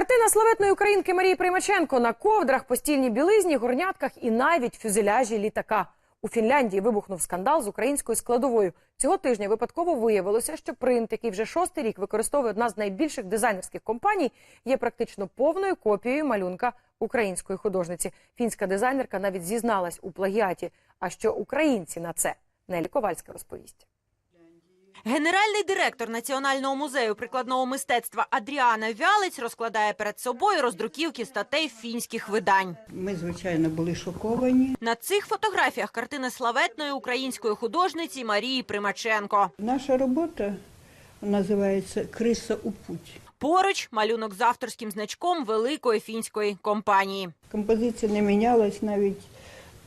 Картина славетної українки Марії Приймаченко на ковдрах, постільній білизні, горнятках і навіть фюзеляжі літака. У Фінляндії вибухнув скандал з українською складовою. Цього тижня випадково виявилося, що принт, який вже шостий рік використовує одна з найбільших дизайнерських компаній, є практично повною копією малюнка української художниці. Фінська дизайнерка навіть зізналась у плагіаті. А що українці на це Нелі Ковальська розповість. Генеральний директор Національного музею прикладного мистецтва Адріана Вялець розкладає перед собою роздруківки статей фінських видань. Ми, звичайно, були шоковані. На цих фотографіях картини славетної української художниці Марії Примаченко. Наша робота називається Криса у путь. Поруч малюнок з авторським значком великої фінської компанії. Композиція не мінялась навіть,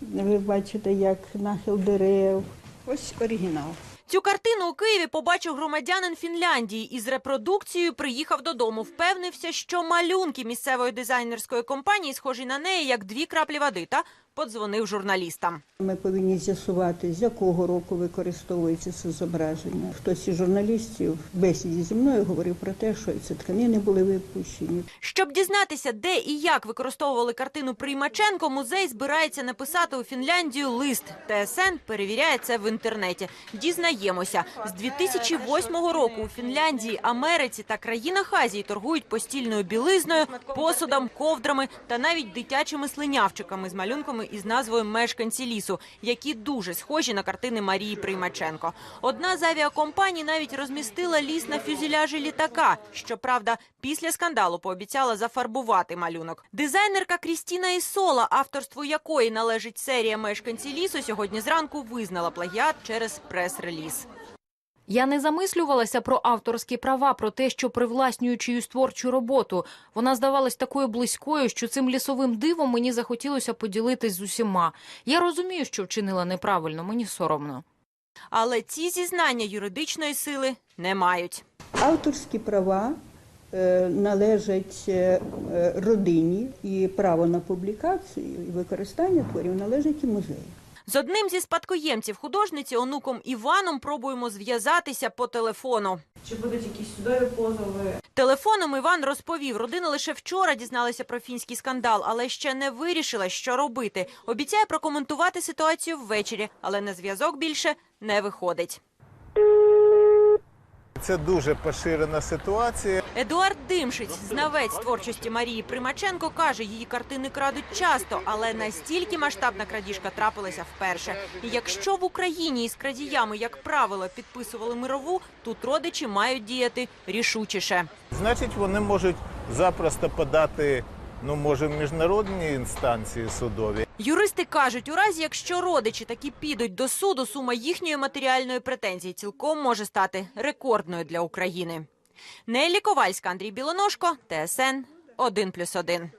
ви бачите, як нахил дерев. Ось оригінал. Цю картину у Києві побачив громадянин Фінляндії і з репродукцією приїхав додому. Впевнився, що малюнки місцевої дизайнерської компанії схожі на неї як дві краплі води. Та подзвонив журналістам. Ми повинні з'ясувати, з якого року використовується це зображення. Хтось із журналістів в бесіді зі мною говорив про те, що ці тканини були випущені. Щоб дізнатися, де і як використовували картину Приймаченко, музей збирається написати у Фінляндію лист. ТСН перевіряє це в інтернеті. Дізнаємося, з 2008 року у Фінляндії, Америці та країнах Азії торгують постільною білизною, посудом, ковдрами та навіть дитячими слинявчиками з малюнками із назвою Мешканці лісу, які дуже схожі на картини Марії Приймаченко. Одна з авіакомпаній навіть розмістила ліс на фюзеляжі літака. Щоправда, після скандалу пообіцяла зафарбувати малюнок. Дизайнерка Крістіна Ісола, авторству якої належить серія Мешканці лісу, сьогодні зранку визнала плагіат через прес-реліз. Я не замислювалася про авторські права, про те, що привласнюю чиюсь творчу роботу. Вона здавалась такою близькою, що цим лісовим дивом мені захотілося поділитись з усіма. Я розумію, що вчинила неправильно, мені соромно. Але ці зізнання юридичної сили не мають. Авторські права е, належать е, е, родині, і право на публікацію і використання творів належить і музею. З одним зі спадкоємців художниці, онуком Іваном, пробуємо зв'язатися по телефону. Чи будуть якісь судові позови? Телефоном Іван розповів, родина лише вчора дізналася про фінський скандал, але ще не вирішила, що робити. Обіцяє прокоментувати ситуацію ввечері, але на зв'язок більше не виходить. Це дуже поширена ситуація. Едуард Димшиць, знавець творчості Марії Примаченко, каже, її картини крадуть часто, але настільки масштабна крадіжка трапилася вперше. І якщо в Україні із крадіями, як правило, підписували мирову, тут родичі мають діяти рішучіше. Значить, вони можуть запросто подати, ну може, міжнародні інстанції судові. Юристи кажуть, у разі якщо родичі таки підуть до суду, сума їхньої матеріальної претензії цілком може стати рекордною для України. Нелі Ковальська, Андрій Білоножко, ТСН 1+,1.